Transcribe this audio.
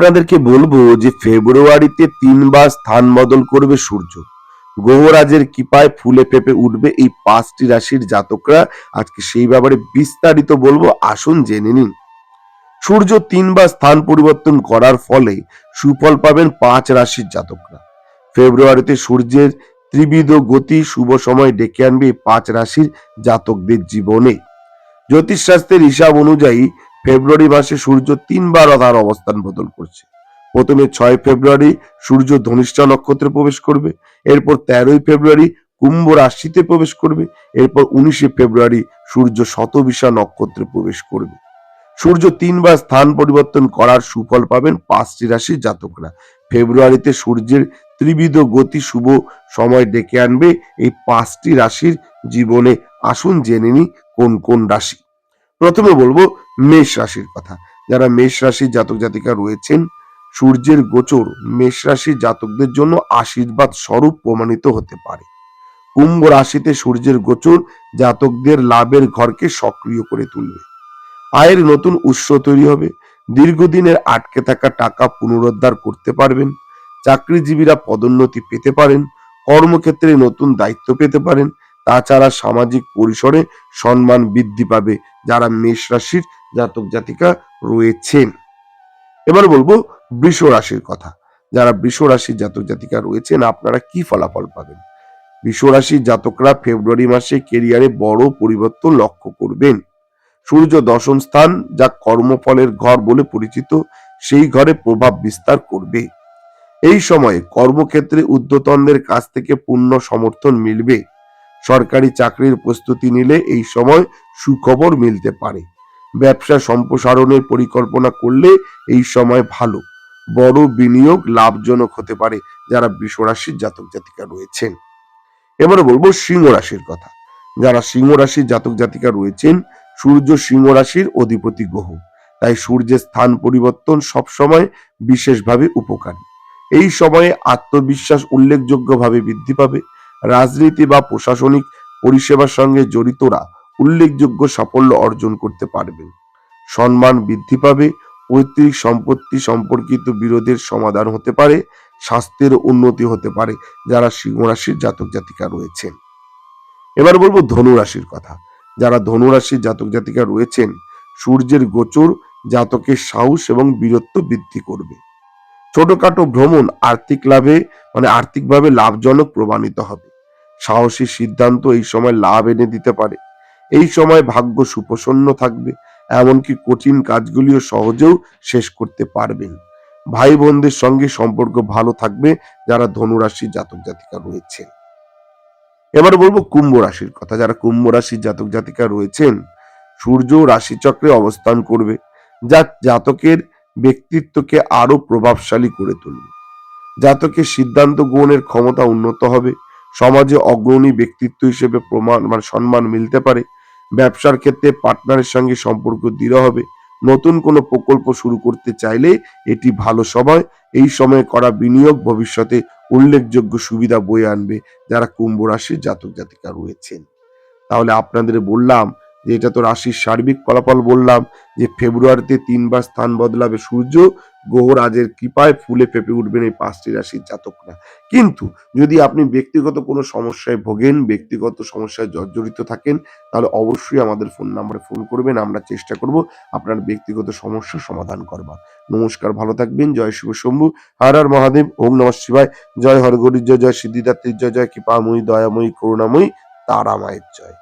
আপনাদেরকে বলব যে ফেব্রুয়ারিতে তিনবার স্থান বদল করবে সূর্য। গ্রহরাজের কৃপায় ফুলে ফেপে উঠবে এই পাঁচটি রাশির জাতকরা। আজকে সেই ব্যাপারে বিস্তারিত বলব, আসুন জেনে নিন। সূর্য তিনবার স্থান পরিবর্তন করার ফলে সুফল পাবেন পাঁচ রাশির জাতকরা। ফেব্রুয়ারিতে সূর্যের ত্রিবিধ গতি শুভ সময় ডেকে আনবে পাঁচ রাশির জাতকদের জীবনে। জ্যোতিষশাস্ত্রের হিসাব অনুযায়ী ফেব্রুয়ারি মাসে সূর্য তিনবার তার অবস্থান বদল করছে। প্রথমে ছয় ফেব্রুয়ারি সূর্য ধনিষ্ঠা নক্ষত্রে প্রবেশ করবে, এরপর তেরোই ফেব্রুয়ারি কুম্ভ রাশিতে প্রবেশ করবে, এরপর উনিশে ফেব্রুয়ারি সূর্য শতবিশা নক্ষত্রে প্রবেশ করবে। সূর্য তিনবার স্থান পরিবর্তন করার সুফল পাবেন পাঁচটি রাশির জাতকরা। ফেব্রুয়ারিতে সূর্যের ত্রিবিধ গতি শুভ সময় ডেকে আনবে। এই পাঁচটি রাশির জীবনে আসুন জেনে নি কোন কোন রাশি। প্রথমে বলব মেষ রাশির কথা। যারা মেষ রাশির জাতক জাতিকা রয়েছেন, সূর্যের গোচর মেষ রাশির জাতকদের জন্য আশীর্বাদ স্বরূপ প্রমাণিত হতে পারে। কুম্ভ রাশিতে সূর্যের গোচর জাতকদের লাভের ঘরকে সক্রিয় করে তুলবে। আয়ের নতুন উৎস তৈরি হবে। দীর্ঘদিনের আটকে থাকা টাকা পুনরুদ্ধার করতে পারবেন। চাকরিজীবীরা পদোন্নতি পেতে পারেন। কর্মক্ষেত্রে নতুন দায়িত্ব পেতে পারেন। তাছাড়া সামাজিক পরিসরে সম্মান বৃদ্ধি পাবে যারা মেষ রাশির জাতক জাতিকা রয়েছেন এবার বলব বৃষ রাশির কথা। যারা বৃষ রাশির জাতক জাতিকা রয়েছেন, আপনারা কি ফলাফল পাবেন? বৃষ রাশির জাতকরা ফেব্রুয়ারি মাসে কেরিয়ারে বড় পরিবর্তন লক্ষ্য করবেন। সূর্য দশম স্থান যা কর্মফলের ঘর বলে পরিচিত, সেই ঘরে প্রভাব বিস্তার করবে। এই সময়ে কর্মক্ষেত্রে উদ্যতনদের কাছ থেকে পূর্ণ সমর্থন মিলবে। সরকারি চাকরির প্রস্তুতি নিলে এই সময় সুখবর মিলতে পারে। ব্যবসা সম্প্রসারণের পরিকল্পনা করলে এই সময় ভালো। বড় বিনিয়োগ লাভজনক হতে পারে যারা বৃষরাশির জাতক জাতিকা রয়েছেন। এবারে বলব সিংহ রাশির কথা। যারা সিংহ রাশির জাতক জাতিকা রয়েছেন, সূর্য সিংহ রাশির অধিপতি গ্রহ। তাই সূর্যের স্থান পরিবর্তন সবসময় বিশেষভাবে উপকারী। এই সময়ে আত্মবিশ্বাস উল্লেখযোগ্যভাবে বৃদ্ধি পাবে। রাজনীতি বা প্রশাসনিক পরিষেবার সঙ্গে জড়িতরা উল্লেখযোগ্য সাফল্য অর্জন করতে পারবেন। সম্মান বৃদ্ধি পাবে, পৈতৃক সম্পত্তি সম্পর্কিত বিরোধের সমাধান হতে পারে, স্বাস্থ্যের উন্নতি হতে পারে, যারা সিংহ রাশির জাতক জাতিকা রয়েছেন। এবার বলব ধনুরাশির কথা। যারা ধনুরাশির জাতক জাতিকা রয়েছেন, সূর্যের গোচর জাতকের সাহস এবং বীরত্ব বৃদ্ধি করবে। ছোটখাটো ভ্রমণ আর্থিক লাভে মানে আর্থিকভাবে লাভজনক প্রমাণিত হবে। সাহসী সিদ্ধান্ত এই সময় লাভ এনে দিতে পারে। এই সময় ভাগ্য সুপ্রসন্ন থাকবে, এমনকি কঠিন কাজগুলিও সহজেও শেষ করতে পারবেন। ভাই বোনদের সঙ্গে সম্পর্ক ভালো থাকবে যারা ধনুরাশির জাতক জাতিকা রয়েছেন। এবার বলব কুম্ভ রাশির কথা। যারা কুম্ভ রাশির জাতক জাতিকা রয়েছেন, সূর্য রাশিচক্রে অবস্থান করবে, যা জাতকের ব্যক্তিত্বকে আরও প্রভাবশালী করে তুলবে। জাতকের সিদ্ধান্ত গ্রহণের ক্ষমতা উন্নত হবে সমাজে অগ্রণী ব্যক্তিত্ব হিসেবে প্রমাণ মানে সম্মান মিলতে পারে। ব্যবসার ক্ষেত্রে পার্টনারের সঙ্গে সম্পর্ক দৃঢ় হবে। নতুন কোনো প্রকল্প শুরু করতে চাইলে এটি ভালো সময়। এই সময়ে করা বিনিয়োগ ভবিষ্যতে উল্লেখযোগ্য সুবিধা বয়ে আনবে যারা কুম্ভ রাশির জাতক জাতিকা রয়েছেন। তাহলে আপনাদের বললাম যে এটা তো রাশির সার্বিক ফলাফল বললাম, যে ফেব্রুয়ারিতে তিনবার স্থান বদলাবে সূর্য গ্রহরাজের কৃপায় ফুলে ফেপে উঠবেন এই পাঁচটি রাশির জাতকরা। কিন্তু যদি আপনি ব্যক্তিগত কোনো সমস্যায় ভোগেন, ব্যক্তিগত সমস্যায় জর্জরিত থাকেন, তাহলে অবশ্যই আমাদের ফোন নাম্বারে ফোন করবেন, আমরা চেষ্টা করব আপনার ব্যক্তিগত সমস্যা সমাধান করবার। নমস্কার, ভালো থাকবেন, জয় শিব শম্ভু, হর হর মহাদেব, ওম নমঃ শিবায়, জয় হরগরির জয় জয় সিদ্ধিদাত্রীর জয় জয় কৃপাময়ী, দয়াময়ী, করুণাময়ী, তারামায়ের জয়।